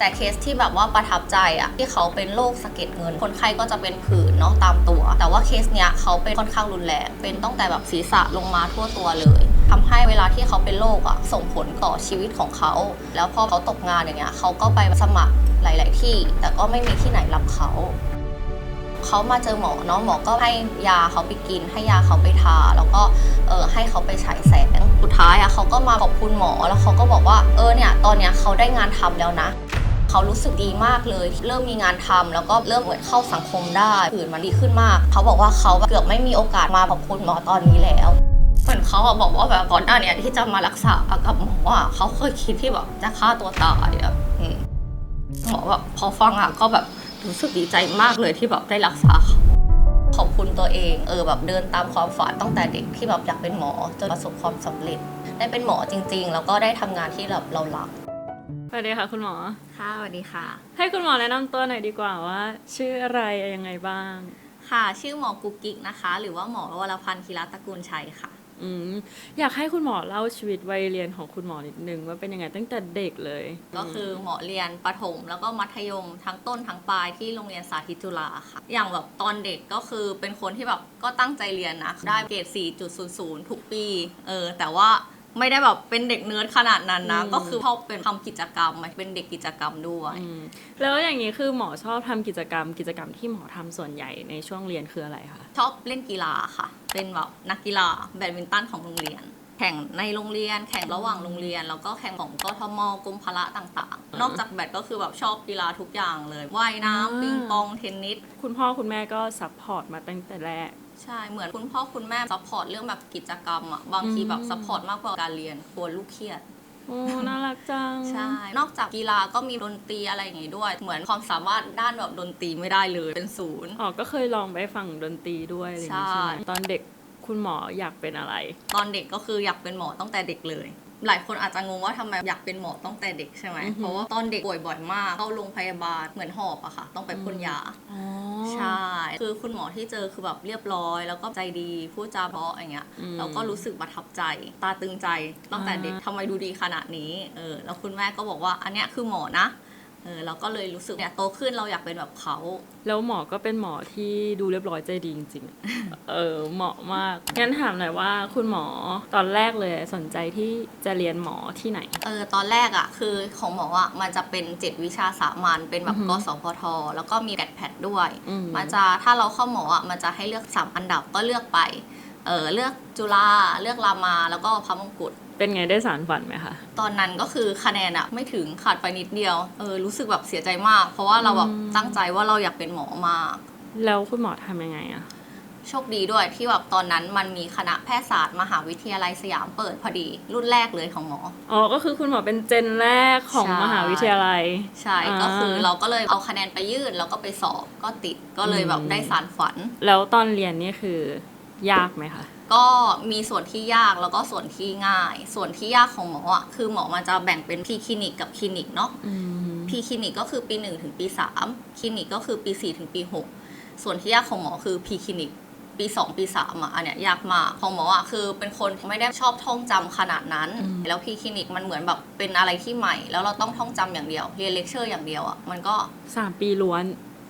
แต่เคสที่แบบว่าประทับใจอะที่เขาเป็นโรคสะเก็ดเงิน คนไข้ก็จะเป็นผื่นเนาะตามตัว แต่ว่าเคสเนี้ยเขาเป็นค่อนข้างรุนแรงเป็นตั้งแต่แบบศีรษะลงมาทั่วตัวเลยทำให้เวลาที่เขาเป็นโรคอะส่งผลต่อชีวิตของเขา แล้วพอเขาตกงานอย่างเงี้ยเขาก็ไปสมัครหลาย ๆ ที่ แต่ก็ไม่มีที่ไหนรับเขาเขามาเจอหมอเนาะหมอก็ให้ยาเขาไปกิน ให้ยาเขาไปทา แล้วก็เออให้เขาไปฉายแสงสุดท้ายอะเขาก็มาขอบคุณหมอแล้วเขาก็บอกว่าเออเนี่ยตอนเนี้ยเขาได้งานทำแล้วนะ เขารู้สึกดีมากเลย เริ่มมีงานทำแล้วก็เริ่มเหมือนเข้าสังคมได้ผื่นมันดีขึ้นมาก เขาบอกว่าเขาเกือบไม่มีโอกาสมาขอบคุณหมอตอนนี้แล้วเหมือนเขาบอกว่าแบบก่อนหน้าเนี้ที่จะมารักษากับหมออะเขาเคยคิดที่แบบจะฆ่าตัวตายอะหมอแบบพอฟังอะก็แบบรู้สึกดีใจมากเลยที่แบบได้รักษาเขาขอบคุณตัวเองเออแบบเดินตามความฝันตั้งแต่เด็กที่แบบอยากเป็นหมอจนประสบความสำเร็จ ได้เป็นหมอจริง ๆ แล้วก็ได้ทำงานที่แบบเรารัก สวัสดีค่ะคุณหมอ ค่ะสวัสดีค่ะ ให้คุณหมอแนะนำตัวหน่อยดีกว่าว่า ชื่ออะไรยังไงบ้าง ค่ะ ชื่อหมอกุ๊กกิ๊กนะคะ หรือว่าหมอวรพันธ์ธีระตระกูลชัยค่ะ อืมอยากให้คุณหมอเล่าชีวิตวัยเรียนของคุณหมอนิดนึงว่าเป็นยังไงตั้งแต่เด็กเลย ก็คือหมอเรียนประถมแล้วก็มัธยมทั้งต้นทั้งปลายที่โรงเรียนสาธิตจุฬาค่ะ อย่างแบบตอนเด็กก็คือเป็นคนที่แบบก็ตั้งใจเรียนนะได้เกรด4.00 ทุกปี เออแต่ว่า ไม่ได้แบบเป็นเด็กเนิร์ดขนาดนั้นนะอืมก็คือชอบเป็นทำกิจกรรมเป็นเด็กกิจกรรมด้วยอืมแล้วอย่างนี้คือหมอชอบทำกิจกรรม กิจกรรมที่หมอทำส่วนใหญ่ในช่วงเรียนคืออะไรคะ ชอบเล่นกีฬาค่ะ เป็นแบบนักกีฬาแบดมินตันของโรงเรียน แข่งในโรงเรียน แข่งระหว่างโรงเรียน แล้วก็แข่งของกทมกรมพละต่างๆ นอกจากแบดก็คือแบบชอบกีฬาทุกอย่างเลยว่ายน้ำปิงปองเทนนิส คุณพ่อคุณแม่ก็ซัพพอร์ตมาตั้งแต่แรก ใช่เหมือนคุณพ่อคุณแม่ซัพพอร์ตเรื่องแบบกิจกรรมอะบางทีแบบอืมซัพพอร์ตมากกว่าการเรียนกลัวลูกเครียดโอ้น่ารักจัง ใช่ นอกจากกีฬาก็มีดนตรีอะไรอย่างงี้ด้วย เหมือนความสามารถด้านแบบดนตรีไม่ได้เลยเป็นศูนย์อ๋อก็เคยลองไปฟังดนตรีด้วยอะไรอย่างงี้ใช่ไหมใช่ตอนเด็กคุณหมออยากเป็นอะไร ตอนเด็กก็คืออยากเป็นหมอตั้งแต่เด็กเลย หลายคนอาจจะงงว่าทำไมอยากเป็นหมอตั้งแต่เด็กใช่ไหม อือหือ เพราะว่าตอนเด็กป่วยบ่อยมาก เข้าโรงพยาบาลเหมือนหอบอะค่ะ ต้องไปพ่นยา อ๋อ ใช่ คือคุณหมอที่เจอคือแบบเรียบร้อย แล้วก็ใจดี พูดจาเพราะอย่างเงี้ย อืมเราก็รู้สึกประทับใจ ตาตึงใจตั้งแต่เด็กอ่า ทำไมดูดีขนาดนี้ เออ แล้วคุณแม่ก็บอกว่าอันเนี้ยคือหมอนะเออเราก็เลยรู้สึกเนี่ยโตขึ้นเราอยากเป็นแบบเขา แล้วหมอก็เป็นหมอที่ดูเรียบร้อยใจดีจริงๆ เออเหมาะมาก งั้นถามหน่อยว่าคุณหมอตอนแรกเลยสนใจที่จะเรียนหมอที่ไหน เออตอนแรกอะ่ะคือของหมออะ่ะมันจะเป็น7วิชาสามัญเป็นแบบอือหืกอสพท แล้วก็มีแกดแพดด้วยอืมมันจะถ้าเราเข้าหมออะ่ะมันจะให้เลือก3อันดับก็เลือกไป เออเลือกจุฬาเลือกรามาแล้วก็พระมงกุฎ เป็นไงได้สารฝันไหมคะ ตอนนั้นก็คือคะแนนอะไม่ถึงขาดไปนิดเดียว เออรู้สึกแบบเสียใจมาก เพราะว่าเราแบบอืมตั้งใจว่าเราอยากเป็นหมอมาก แล้วคุณหมอทำยังไงอะโชคดีด้วยที่แบบตอนนั้นมันมีคณะแพทยศาสตร์มหาวิทยาลัยสยามเปิดพอดี รุ่นแรกเลยของหมอ อ๋อ ก็คือคุณหมอเป็นเจนแรกของใช่ มหาวิทยาลัย ใช่อ่า ก็คือเราก็เลยเอาคะแนนไปยื่นแล้วก็ไปสอบก็ติดก็เลยแบบอืมได้สารฝัน แล้วตอนเรียนนี่คือยากไหมคะ ก็มีส่วนที่ยากแล้วก็ส่วนที่ง่าย ส่วนที่ยากของหมออะคือหมอมันจะแบ่งเป็นพีคลินิกกับคลินิกเนาะอืมพีคลินิกก็คือปี1ถึงปี3คลินิกก็คือปี4ถึงปี 6 ส่วนที่ยากของหมอคือพีคลินิกปี 2 ปี3อะอันเนี้ยยากมากของหมออะคือเป็นคนไม่ได้ชอบท่องจำขนาดนั้น แล้วพีคลินิกมันเหมือนแบบเป็นอะไรที่ใหม่ แล้วเราต้องท่องจำอย่างเดียวเรียนเลคเชอร์อย่างเดียวอะมันก็สามปีล้วน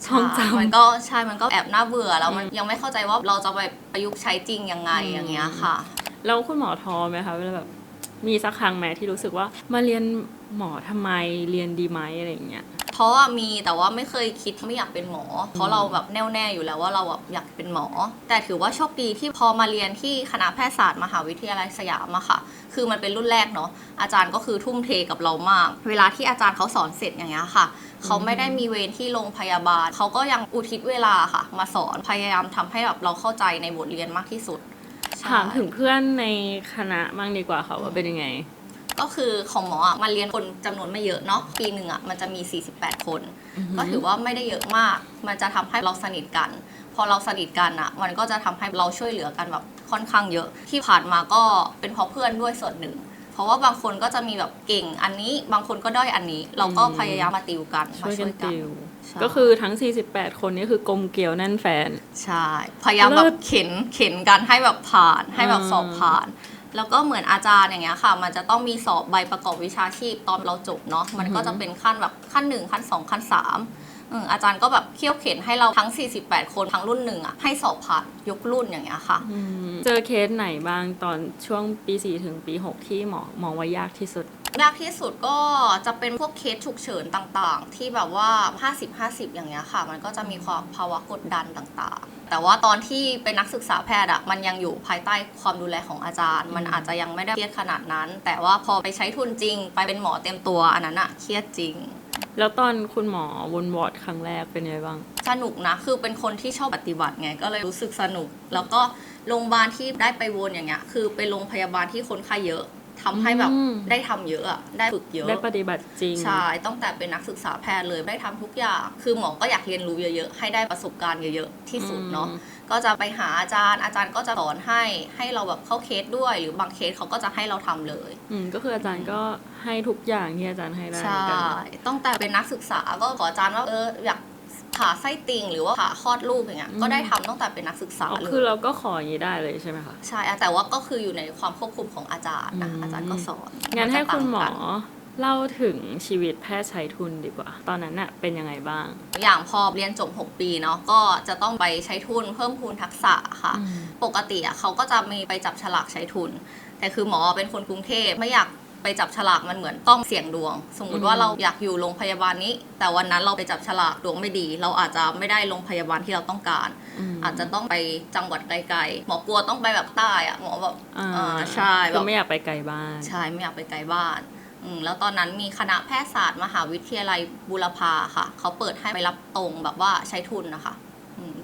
ท่องจำมันก็ใช่มันก็แอบน่าเบื่อแล้วมันยังไม่เข้าใจว่าเราจะไปประยุกต์ใช้จริงยังไงอืมอย่างเงี้ยค่ะ แล้วคุณหมอท้อไหมคะเวลาแบบมีสักครั้งไหมที่รู้สึกว่ามาเรียนหมอทำไมเรียนดีไหมอะไรอย่างเงี้ยเพราะว่ามีแต่ว่าไม่เคยคิดไม่อยากเป็นหมอ เพราะเราแบบแน่วแน่อยู่แล้วว่าเราแบบอยากเป็นหมอ แต่ถือว่าโชคดีที่พอมาเรียนที่คณะแพทยศาสตร์มหาวิทยาลัยสยามอะค่ะ คือมันเป็นรุ่นแรกเนาะอาจารย์ก็คือทุ่มเทกับเรามาก เวลาที่อาจารย์เขาสอนเสร็จอย่างเงี้ยค่ะ เขาไม่ได้มีเวรที่โรงพยาบาล เขาก็ยังอุทิศเวลาค่ะ มาสอนพยายามทำให้แบบเราเข้าใจในบทเรียนมากที่สุดใช่ถามถึงเพื่อนในคณะบ้างดีกว่าค่ะว่าเป็นยังไง ก็คือของหมออะมันเรียนคนจำนวนไม่เยอะเนาะปีหนึ่งอะมันจะมี 48 คน ก็ถือว่าไม่ได้เยอะมาก มันจะทำให้เราสนิทกัน พอเราสนิทกันอะ มันก็จะทำให้เราช่วยเหลือกันแบบค่อนข้างเยอะ ที่ผ่านมาก็เป็นเพราะเพื่อนด้วยส่วนหนึ่งเพ ราะว่าบางคนก็จะมีแบบเก่งอันนี้ บางคนก็ด้อยอันนี้ เราก็อืมพยายามมาติวกันช่มาวยช่กัวนยกันติวใช่ก็คือทั้ง 48 คนนี้คือกลมเกลียวแน่นแฟน ใช่ พยายามแบเลิบศเข็นเข็นกันให้แบบผ่านให้แบบอ่าสอบผ่าน แล้วก็เหมือนอาจารย์อย่างเงี้ยค่ะ มันจะต้องมีสอบใบประกอบวิชาชีพตอนเราจบเนาะมันก็จะเป็นขั้นแบบขั้น 1 ขั้น 2 ขั้น 3 อืมอาจารย์ก็แบบเคี่ยวเข็นให้เราทั้ง 48 คนทั้งรุ่นหนึ่งอะให้สอบผ่านยกรุ่นอย่างเงี้ยค่ะอืมเจอเคสไหนบ้างตอนช่วงปี 4 ถึงปี 6 ที่หมอมองว่ายากที่สุดยากที่สุดก็จะเป็นพวกเคสฉุกเฉินต่างๆ ที่แบบว่า 50-50 อย่างเงี้ยค่ะ มันก็จะมีความภาวะกดดันต่างๆ แต่ว่าตอนที่เป็นนักศึกษาแพทย์อะมันยังอยู่ภายใต้ความดูแลของอาจารย์ มันอาจจะยังไม่ได้เครียดขนาดนั้น แต่ว่าพอไปใช้ทุนจริง ไปเป็นหมอเต็มตัวอันนั้นอะเครียดจริง แล้วตอนคุณหมอวนวอร์ดครั้งแรกเป็นยังไงบ้าง สนุกนะ คือเป็นคนที่ชอบปฏิบัติไง ก็เลยรู้สึกสนุก แล้วก็โรงพยาบาลที่ได้ไปวนอย่างเงี้ย คือเป็นโรงพยาบาลที่คนไข้เยอะ ทำให้แบบอืม ได้ทำเยอะอะได้ฝึกเยอะ ได้ปฏิบัติจริง ใช่ ตั้งแต่เป็นนักศึกษาแพทย์เลยได้ทำทุกอย่าง คือหมอก็อยากเรียนรู้เยอะๆ ให้ได้ประสบการณ์เยอะๆ ที่สุดเนาะ อืม ก็จะไปหาอาจารย์ อาจารย์ก็จะสอนให้ ให้เราแบบเข้าเคสด้วย หรือบางเคสเขาก็จะให้เราทำเลย อืมก็คืออาจารย์ก็ให้ทุกอย่างที่อาจารย์ให้ได้ใช่กัน ตั้งแต่เป็นนักศึกษาก็ขออาจารย์ว่าเอออยาก ผ่าไส้ติ่งหรือว่าผ่าคลอดลูกอย่างเงี้ยก็ได้ทำตั้งแต่เป็นนักศึกษาอ๋อเลยคือเราก็ขออย่างนี้ได้เลยใช่ไหมคะ ใช่อะแต่ว่าก็คืออยู่ในความควบคุมของอาจารย์นะอืม อาจารย์ก็สอนงั้นให้คุณหมอจะต่างกันเล่าถึงชีวิตแพทย์ใช้ทุนดีกว่า ตอนนั้นน่ะเป็นยังไงบ้าง อย่างพอเรียนจบ 6 ปีเนาะก็จะต้องไปใช้ทุนเพิ่มพูนทักษะค่ะอืมปกติอะเขาก็จะมีไปจับฉลากใช้ทุน แต่คือหมอเป็นคนกรุงเทพไม่อยาก ไปจับฉลากมันเหมือนต้องเสี่ยงดวง สมมุติว่าอืมเราอยากอยู่โรงพยาบาลนี้ แต่วันนั้นเราไปจับฉลากดวงไม่ดี เราอาจจะไม่ได้โรงพยาบาลที่เราต้องการมอาจจะต้องไปจังหวัดไกลๆหมอกลัวต้องไปแบบใต้อะหมอแบบอ่า อ่าใช่แบคือบไม่อยากไปไกลบ้าน ใช่ไม่อยากไปไกลบ้านอืมแล้วตอนนั้นมีคณะแพทยศาสตร์มหาวิทยาลัยบูรพาค่ะ เขาเปิดให้ไปรับตรงแบบว่าใช้ทุนนะคะอืม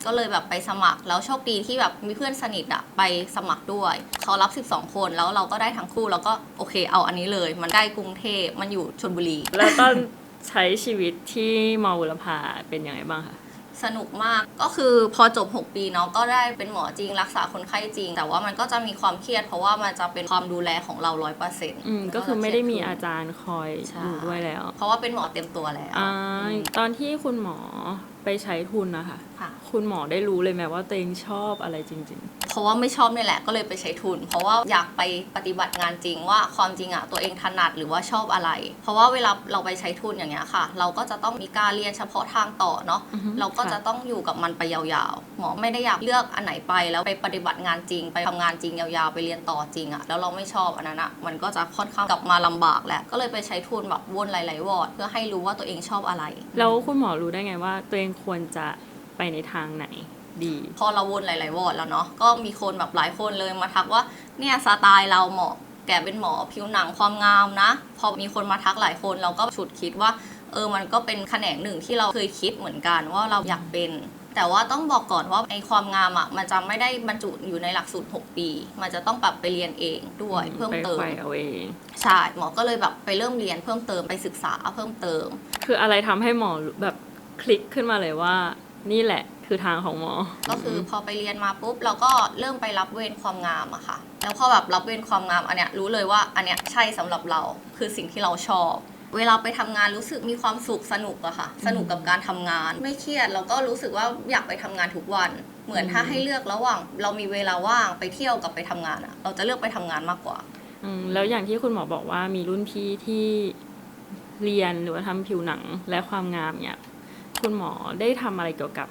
ก็เลยแบบไปสมัครแล้วโชคดีที่แบบมีเพื่อนสนิทอะไปสมัครด้วย เขารับ 12 คนแล้วเราก็ได้ทั้งคู่แล้วก็โอเคเอาอันนี้เลย มันใกล้กรุงเทพมันอยู่ชลบุรี แล้วตอนใช้ชีวิตที่มอบุรพาเป็นยังไงบ้างคะสนุกมากก็คือพอจบ 6 ปีเนาะก็ได้เป็นหมอจริงรักษาคนไข้จริง แต่ว่ามันก็จะมีความเครียด เพราะว่ามันจะเป็นความดูแลของเราร้อยเปอร์เซ็นต์อืมก็คือไม่ได้มีอาจารย์คอยใช่อยู่ด้วยแล้ว เพราะว่าเป็นหมอเต็มตัวแล้วอ่าอืมตอนที่คุณหมอ ไปใช้ทุนนะคะค่ะ คุณหมอได้รู้เลยไหมว่าตัวเองชอบอะไรจริง เพราะว่าไม่ชอบนี่แหละก็เลยไปใช้ทุน เพราะว่าอยากไปปฏิบัติงานจริงว่าความจริงอะตัวเองถนัดหรือว่าชอบอะไร เพราะว่าเวลาเราไปใช้ทุนอย่างเงี้ยค่ะ เราก็จะต้องมีการเรียนเฉพาะทางต่อเนาะอือฮึเราก็ค่ะ จะต้องอยู่กับมันไปยาวๆหมอไม่ได้อยากเลือกอันไหนไปแล้วไปปฏิบัติงานจริง ไปทำงานจริงยาวๆไปเรียนต่อจริงอะแล้วเราไม่ชอบอันนั้นอะมันก็จะค่อนข้างกลับมาลำบากแหละก็เลยไปใช้ทุนแบบวนหลายๆวอร์ดเพื่อให้รู้ว่าตัวเองชอบอะไร ๆ แล้วคุณหมอรู้ได้ไงว่าตัวเองควรจะไปในทางไหนดี พอเราวนหลาย ๆ วอร์ดแล้วเนาะก็มีคนแบบหลายคนเลยมาทักว่าเนี่ยสไตล์เราเหมาะแกเป็นหมอผิวหนังความงามนะ พอมีคนมาทักหลายคนเราก็ฉุดคิดว่า เออมันก็เป็นแขนงหนึ่งที่เราเคยคิดเหมือนกันว่าเราอยากเป็น แต่ว่าต้องบอกก่อนว่าไอความงามอะมันจะไม่ได้บรรจุอยู่ในหลักสูตร 6 ปี มันจะต้องปรับไปเรียนเองด้วยเพิ่มไปเติมไขว่เอาเองใช่หมอก็เลยแบบไปเริ่มเรียนเพิ่มเติมไปศึกษาเพิ่มเติม คืออะไรทำให้หมอแบบ คลิกขึ้นมาเลยว่า นี่แหละคือทางของหมอ ก็คือพอไปเรียนมาปุ๊บเราก็เริ่มไปรับเวรความงามอะค่ะ แล้วพอแบบรับเวรความงามอันเนี้ยรู้เลยว่าอันเนี้ยใช่สำหรับเราคือสิ่งที่เราชอบ เวลาไปทำงานรู้สึกมีความสุขสนุกอะค่ะ สนุกกับการทำงาน ไม่เครียดเราก็รู้สึกว่าอยากไปทำงานทุกวัน เหมือนถ้าให้เลือกระหว่าง เรามีเวลาว่างไปเที่ยวกับไปทำงานอะเราจะเลือกไปทำงานมากกว่าอืมแล้วอย่างที่คุณหมอบอกว่ามีรุ่นพี่ที่เรียนหรือว่าทำผิวหนังและความงามเนี่ย คุณหมอได้ทำอะไรเกี่ยวกับ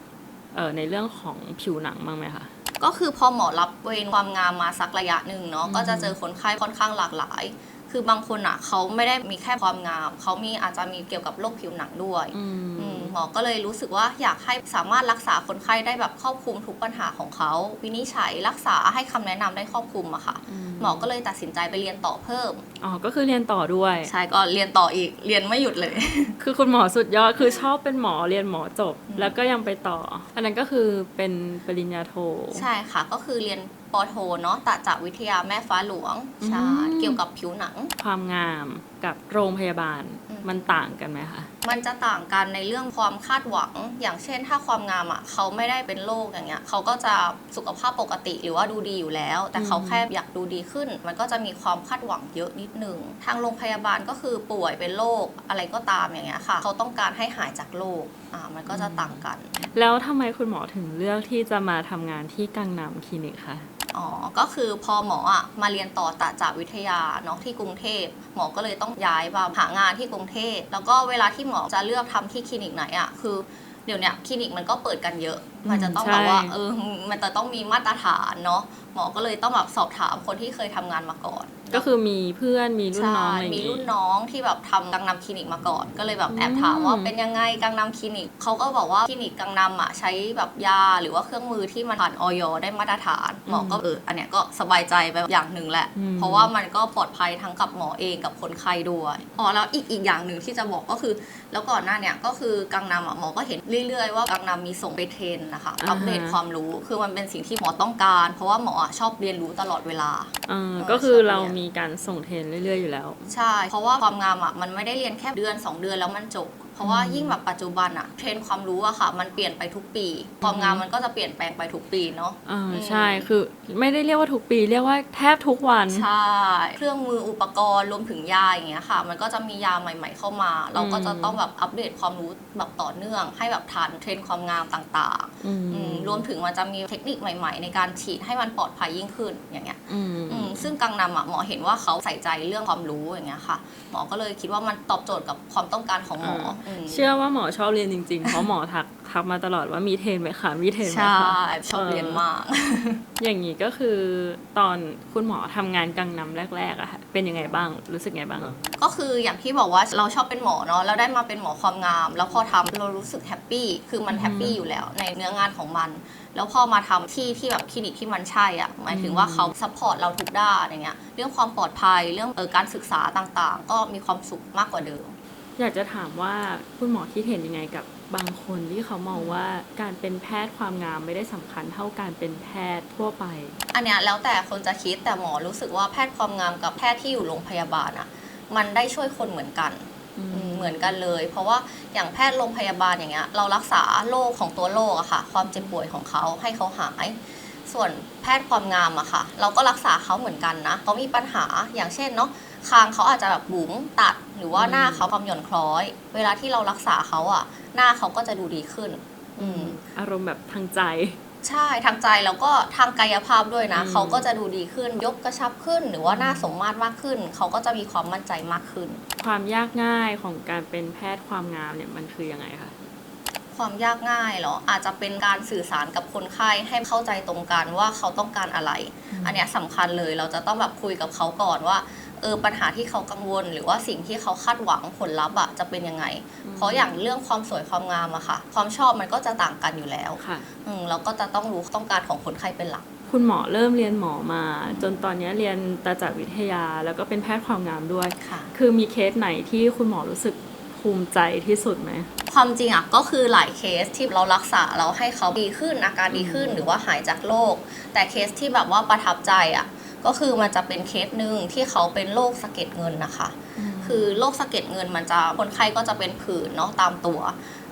เอ่อในเรื่องของผิวหนังบ้างไหมคะ ก็คือพอหมอรับเวรความงามมาสักระยะหนึ่งเนาะอืมก็จะเจอคนไข้ค่อนข้างหลากหลาย คือบางคนอะเขาไม่ได้มีแค่ความงาม เขามีอาจจะมีเกี่ยวกับโรคผิวหนังด้วยอืมอืมหมอก็เลยรู้สึกว่าอยากให้สามารถรักษาคนไข้ได้แบบครอบคลุมทุกปัญหาของเขาวินิจฉัยรักษาให้คำแนะนำได้ครอบคลุมอะค่ะ หมอก็เลยตัดสินใจไปเรียนต่อเพิ่ม อ๋อ ก็คือเรียนต่อด้วย ใช่ ก็เรียนต่ออีก เรียนไม่หยุดเลย คือคุณหมอสุดยอด คือชอบเป็นหมอเรียนหมอจบอืมแล้วก็ยังไปต่อ อันนั้นก็คือเป็นปริญญาโท ใช่ค่ะ ก็คือเรียนปอโทเนาะตะจากวิทยาแม่ฟ้าหลวง ใช่อืมเกี่ยวกับผิวหนัง ความงามกับโรงพยาบาลอืมมันต่างกันไหมคะ มันจะต่างกันในเรื่องความคาดหวัง อย่างเช่น ถ้าความงามอะเขาไม่ได้เป็นโรคอย่างเงี้ยเขาก็จะสุขภาพปกติหรือว่าดูดีอยู่แล้ว แต่เขาแค่อยากดูดีขึ้น มันก็จะมีความคาดหวังเยอะนิดนึงทางโรงพยาบาลก็คือป่วยเป็นโรคอะไรก็ตามอย่างเงี้ยค่ะ เขาต้องการให้หายจากโรคอ่ามันก็จะต่างกัน แล้วทำไมคุณหมอถึงเลือกที่จะมาทำงานที่กังนำคลินิกคะ อ๋อ ก็คือพอหมออะมาเรียนต่อตาจากวิทยาเนาะที่กรุงเทพ หมอก็เลยต้องย้ายมาหางานที่กรุงเทพ แล้วก็เวลาที่หมอจะเลือกทำที่คลินิกไหนอะคือเดี๋ยวนี้คลินิกมันก็เปิดกันเยอะ มันจะต้องแบบว่าใช่เออมันจะต้องมีมาตรฐานเนาะหมอก็เลยต้องแบบสอบถามคนที่เคยทำงานมาก่อน ก็คือมีเพื่อนมีรุ่นน้องอะไรอย่างมีงี้รุ่นน้องที่แบบทำกังนำคลินิกมาก่อน ก็เลยแบบแอบถามว่าอืมเป็นยังไงกังนำคลินิกเขาก็บอกว่าคลินิกกังนำอะใช้แบบยาหรือว่าเครื่องมือที่มันผ่านออยได้มาตรฐานหมอก็เอออันเนี้ยก็สบายใจไปอย่างหนึ่งแหละอืมเพราะว่ามันก็ปลอดภัยทั้งกับหมอเองกับคนไข้ด้วยอ๋อแล้วอีกอีกอย่างหนึ่งที่จะบอกก็คือ แล้วก่อนหน้าเนี่ยก็คือกังนำอะหมอก็เห็นเรื่อยๆว่ากังนำมีส่งไปเทรนนะคะอัปเดตความรู้คือมันเป็นสิ่งที่หมอต้องการ เพราะว่าหมออะชอบเรียนรู้ตลอดเวลาเออเออก็คือชอบเรียนเรามีการส่งเทรนเรื่อยๆอยู่แล้ว ใช่ เพราะว่าความงามอะมันไม่ได้เรียนแค่เดือน 2 เดือนแล้วมันจบเพราะว่าอืมยิ่งแบบปัจจุบันอะเทรนด์ความรู้อะค่ะ มันเปลี่ยนไปทุกปี ความงามมันก็จะเปลี่ยนแปลงไปทุกปีเนาะอ่าอืมใช่คือไม่ได้เรียกว่าทุกปีเรียกว่าแทบทุกวัน ใช่ เครื่องมืออุปกรณ์รวมถึงยาอย่างเงี้ยค่ะ มันก็จะมียาใหม่ ๆ เข้ามา เราก็จะต้องแบบอัปเดตความรู้แบบต่อเนื่อง ให้แบบทันเทรนด์ความงามต่างอืมๆอืมรวมถึงมันจะมีเทคนิคใหม่ ๆ ในการฉีดให้มันปลอดภัยยิ่งขึ้นอย่างเงี้ยอืมอืมซึ่งกังนำอะหมอเห็นว่าเขาใส่ใจเรื่องความรู้อย่างเงี้ยค่ะ หมอก็เลยคิดว่ามันตอบโจทย์กับความต้องการของหมอมเชื่อว่าหมอชอบเรียนจริงๆ เพราะหมอทักทักมาตลอดว่ามีเทรนไหมคะมีเทรนไหมใช่คะชอบเรียนมาก อย่างนี้ก็คือตอนคุณหมอทำงานกังนำแรกๆอะค่ะเป็นยังไงบ้างรู้สึกไงบ้าง ก็คืออย่างที่บอกว่าเราชอบเป็นหมอเนาะแล้วได้มาเป็นหมอความงาม แล้วพอทำเรารู้สึกแฮปปี้คือมันอืมแฮปปี้อยู่แล้วในเนื้องานของมัน แล้วพอมาทำที่ที่แบบคลินิกที่มันใช่อะหมายถึงว่าอืมเขาซัพพอร์ตเราทุกด้านอย่างเงี้ยเรื่องความปลอดภัยเรื่องเออการศึกษาต่างๆ ก็มีความสุขมากกว่าเดิม อยากจะถามว่าคุณหมอคิดเห็นยังไงกับบางคนที่เขามองว่าการเป็นแพทย์ความงามไม่ได้สำคัญเท่าการเป็นแพทย์ทั่วไป อันเนี้ยแล้วแต่คนจะคิดแต่หมอรู้สึกว่าแพทย์ความงามกับแพทย์ที่อยู่โรงพยาบาลอะมันได้ช่วยคนเหมือนกันอืมอืมเหมือนกันเลย เพราะว่าอย่างแพทย์โรงพยาบาลอย่างเงี้ยเรารักษาโรคของตัวโรคอะค่ะ ความเจ็บป่วยของเขาให้เขาหาย ส่วนแพทย์ความงามอะค่ะ เราก็รักษาเขาเหมือนกันนะเขามีปัญหาอย่างเช่นเนาะ คางเขาอาจจะแบบบุ๋มตัด หรือว่าอืมหน้าเขาความหย่อนคล้อย เวลาที่เรารักษาเขาอะหน้าเขาก็จะดูดีขึ้น อืม อารมณ์แบบทางใจ ใช่ทางใจแล้วก็ทางกายภาพด้วยนะอืมเขาก็จะดูดีขึ้น ยกกระชับขึ้น หรือว่าหน้าสมมาตรมากขึ้น เขาก็จะมีความมั่นใจมากขึ้น ความยากง่ายของการเป็นแพทย์ความงามเนี่ยมันคือยังไงคะความยากง่ายเหรออาจจะเป็นการสื่อสารกับคนไข้ให้เข้าใจตรงกันว่าเขาต้องการอะไรอืมอันเนี้ยสำคัญเลยเราจะต้องแบบคุยกับเขาก่อนว่า เออปัญหาที่เขากังวล หรือว่าสิ่งที่เขาคาดหวังผลลัพธ์อะจะเป็นยังไง เพราะอย่างเรื่องความสวยความงามอะค่ะ ความชอบมันก็จะต่างกันอยู่แล้วค่ะอืมเราก็จะต้องรู้ต้องการของคนไข้เป็นหลัก คุณหมอเริ่มเรียนหมอมา จนตอนนี้เรียนตาจักวิทยาแล้วก็เป็นแพทย์ความงามด้วยค่ะ คือมีเคสไหนที่คุณหมอรู้สึกภูมิใจที่สุดไหม ความจริงอะก็คือหลายเคสที่เรารักษาเราให้เขาดีขึ้นอาการดีขึ้นอืมหรือว่าหายจากโรคแต่เคสที่แบบว่าประทับใจอะ ก็คือมันจะเป็นเคสหนึ่งที่เขาเป็นโรคสะเก็ดเงินนะคะ คือโรคสะเก็ดเงินมันจะคนไข้ก็จะเป็นผื่นเนาะตามตัว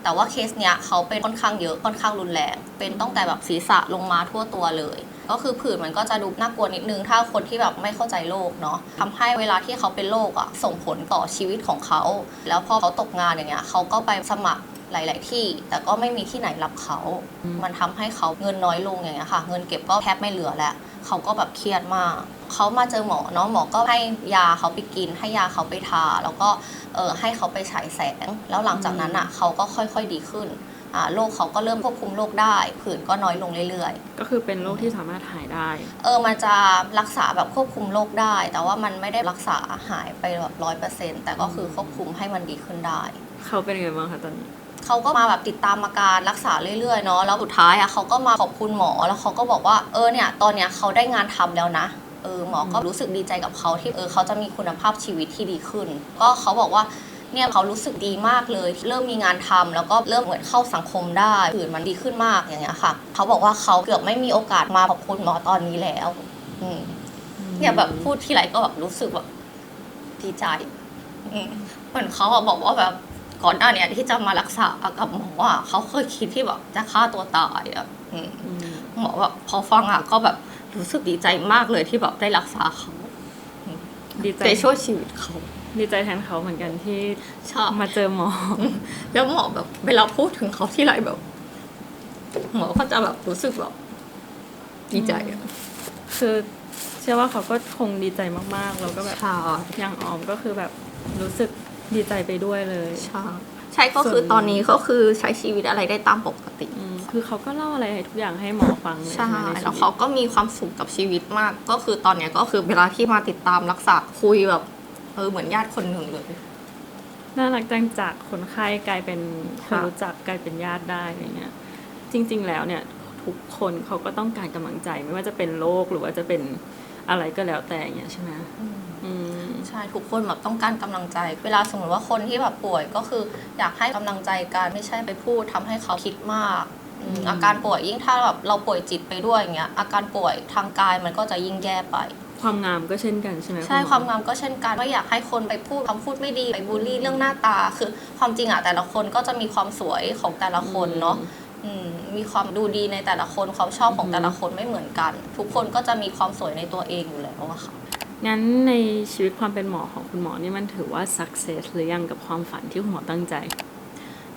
แต่ว่าเคสเนี้ยเขาเป็นค่อนข้างเยอะค่อนข้างรุนแรง เป็นตั้งแต่แบบศีรษะลงมาทั่วตัวเลย ก็คือผื่นมันก็จะดูน่ากลัวนิดนึงถ้าคนที่แบบไม่เข้าใจโรคเนาะทำให้เวลาที่เขาเป็นโรคอะส่งผลต่อชีวิตของเขา แล้วพอเขาตกงานอย่างเงี้ยเขาก็ไปสมัคร หลาย ๆ ที่ แต่ก็ไม่มีที่ไหนรับเขาอืมมันทำให้เขาเงินน้อยลงอย่างเงี้ยค่ะ เงินเก็บก็แทบไม่เหลือแล้ว เขาก็แบบเครียดมาก เขามาเจอหมอเนาะหมอก็ให้ยาเขาไปกิน ให้ยาเขาไปทา แล้วก็เออให้เขาไปฉายแสง แล้วหลังจากนั้นอะเขาก็ค่อย ๆ ดีขึ้นอ่าโรคเขาก็เริ่มควบคุมโรคได้ ผื่นก็น้อยลงเรื่อยๆ ก็คือเป็นโรคที่สามารถหายได้ เออมันจะรักษาแบบควบคุมโรคได้ แต่ว่ามันไม่ได้รักษาหายไปแบบร้อยเปอร์เซ็นต์แต่ก็คือควบคุมให้มันดีขึ้นได้ เขาเป็นยังไงบ้างคะตอนนี้ เขาก็มาแบบติดตามอาการรักษาเรื่อยๆเนาะแล้วสุดท้ายอะเขาก็มาขอบคุณหมอแล้วเขาก็บอกว่าเออเนี่ยตอนเนี้ยเขาได้งานทำแล้วนะเออหมอก็รู้สึกดีใจกับเขาที่เออเขาจะมีคุณภาพชีวิตที่ดีขึ้น ก็เขาบอกว่าเนี่ยเขารู้สึกดีมากเลย เริ่มมีงานทำแล้วก็เริ่มเหมือนเข้าสังคมได้ผื่นมันดีขึ้นมากอย่างเงี้ยค่ะเขาบอกว่าเขาเกือบไม่มีโอกาสมาขอบคุณหมอตอนนี้แล้วอเนี่ยแบบพูดที่ไรก็แบบรู้สึกแบบดีใจเหมือนเขาอะบอกว่าแบบ ก่อนหน้าเนี้ยที่จะมารักษากับหมออะเขาเคยคิดที่แบบจะฆ่าตัวตายอะอืมอืมหมอแบบพอฟังอะก็แบบรู้สึกดีใจมากเลยที่แบบได้รักษาเขาดีใจได้ช่วยชีวิตเขา ดีใจแทนเขาเหมือนกันที่ชอบมาเจอหมอ แล้วหมอแบบเวลาพูดถึงเขาที่ไรแบบ หมอก็จะแบบรู้สึกแบบดีใจอะคือเชื่อว่าเขาก็คงดีใจมากๆ แล้วก็แบบค่ะอย่างออมก็คือแบบรู้สึก ดีใจไปด้วยเลยใช่ใช่ก็คือตอนนี้ก็คือใช้ชีวิตอะไรได้ตามปกติ อืมคือเขาก็เล่าอะไรให้ทุกอย่างให้หมอฟังเลยใช่ไหมในชีแล้ววิตเขาก็มีความสุขกับชีวิตมาก ก็คือตอนเนี้ยก็คือเวลาที่มาติดตามรักษาคุยแบบเออเหมือนญาติคนหนึ่งเลย น่ารักจังจากคนไข้กลายเป็นคนค่ะ รู้จักกลายเป็นญาติได้อะไรเงี้ยจริง ๆ แล้วเนี่ยทุกคนเขาก็ต้องการกำลังใจไม่ว่าจะเป็นโรคหรือว่าจะเป็น อะไรก็แล้วแต่เงี้ยใช่ไหมอืม ใช่ ทุกคนแบบต้องการกำลังใจ เวลาสมมติว่าคนที่แบบป่วยก็คืออยากให้กำลังใจกันไม่ใช่ไปพูดทำให้เขาคิดมากอืมอืมอาการป่วยยิ่งถ้าแบบเราป่วยจิตไปด้วยอย่างเงี้ยอาการป่วยทางกายมันก็จะยิ่งแย่ไป ความงามก็เช่นกันใช่ไหมใช่ณหอความงามก็เช่นกันไม่อยากให้คนไปพูดคำพูดไม่ดีไปบูลลี่เรื่องหน้าตา คือความจริงอะแต่ละคนก็จะมีความสวยของแต่ละคนเนาะอื มมีความดูดีในแต่ละคนความชอบของแต่ละคนไม่เหมือนกัน ทุกคนก็จะมีความสวยในตัวเองอยู่แล้วอะค่ะงั้นในชีวิตความเป็นหมอของคุณหมอนี่มันถือว่า success หรือยังกับความฝันที่คุณหมอตั้งใจ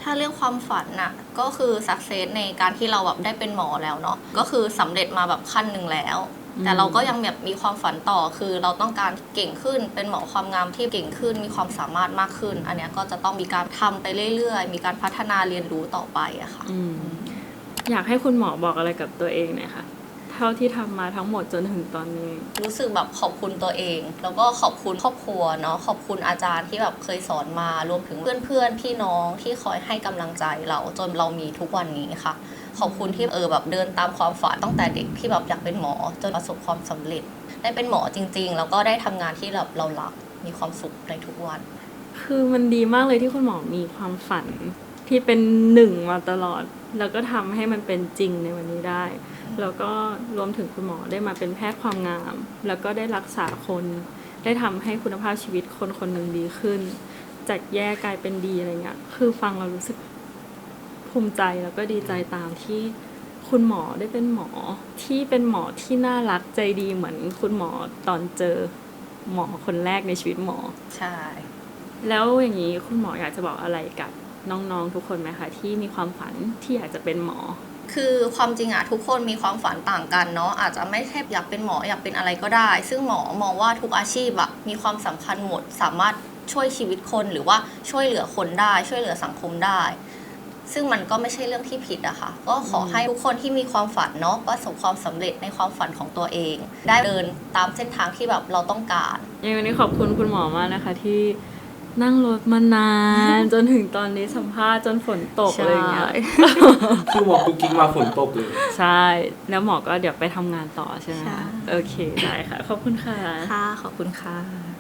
ถ้าเรื่องความฝันน่ะก็คือสักเซสในการที่เราแบบได้เป็นหมอแล้วเนาะก็คือสำเร็จมาแบบขั้นหนึ่งแล้วอืม แต่เราก็ยังแบบมีความฝันต่อคือเราต้องการเก่งขึ้นเป็นหมอความงามที่เก่งขึ้น มีความสามารถมากขึ้น อันเนี้ยก็จะต้องมีการทำไปเรื่อยๆ มีการพัฒนาเรียนรู้ต่อไปอะค่ะอืมอยากให้คุณหมอบอกอะไรกับตัวเองหน่อยค่ะเท่าที่ทำมาทั้งหมดจนถึงตอนนี้ รู้สึกแบบขอบคุณตัวเอง แล้วก็ขอบคุณครอบครัวเนาะขอบคุณอาจารย์ที่แบบเคยสอนมารวมถึงเพื่อนๆพี่น้องที่คอยให้กำลังใจเราจนเรามีทุกวันนี้ค่ะ ขอบคุณที่เออแบบเดินตามความฝันตั้งแต่เด็กที่แบบอยากเป็นหมอจนประสบความสำเร็จ ได้เป็นหมอจริง ๆ แล้วก็ได้ทำงานที่แบบเรารักมีความสุขในทุกวัน คือมันดีมากเลยที่คุณหมอมีความฝันที่เป็นหนึ่งมาตลอด แล้วก็ทำให้มันเป็นจริงในวันนี้ได้ แล้วก็รวมถึงคุณหมอได้มาเป็นแพทย์ความงาม แล้วก็ได้รักษาคน ได้ทำให้คุณภาพชีวิตคนคนหนึ่งดีขึ้น จากแย่กลายเป็นดีอะไรเงี้ยคือฟังเรารู้สึก ภูมิใจแล้วก็ดีใจตามที่คุณหมอได้เป็นหมอที่เป็นหมอที่น่ารักใจดีเหมือนคุณหมอตอนเจอหมอคนแรกในชีวิตหมอ ใช่ แล้วอย่างนี้คุณหมออยากจะบอกอะไรกับน้องๆทุกคนไหมคะที่มีความฝันที่อยากจะเป็นหมอ คือความจริงอะทุกคนมีความฝันต่างกันเนาะอาจจะไม่ใช่อยากเป็นหมออยากเป็นอะไรก็ได้ ซึ่งหมอมองว่าทุกอาชีพอะมีความสำคัญหมดสามารถช่วยชีวิตคนหรือว่าช่วยเหลือคนได้ ช่วยเหลือสังคมได้ ซึ่งมันก็ไม่ใช่เรื่องที่ผิดอะค่ะ ก็ขอให้ทุกคนที่มีความฝันเนาะประสบความสำเร็จในความฝันของตัวเอง ได้เดินตามเส้นทางที่แบบเราต้องการยังวันนี้ขอบคุณคุณหมอมากนะคะที่นั่งรถมานาน จนถึงตอนนี้สัมภาษณ์จนฝนตกอะไรอย่างเงี้ยคือบอกกุ๊กกิ๊กมาฝนตกเลย ใช่ แล้วหมอก็เดี๋ยวไปทำงานต่อใช่ไหมใช่คะโอเค ได้ค่ะ ขอบคุณค่ะ ค่ะ ขอบคุณค่ะ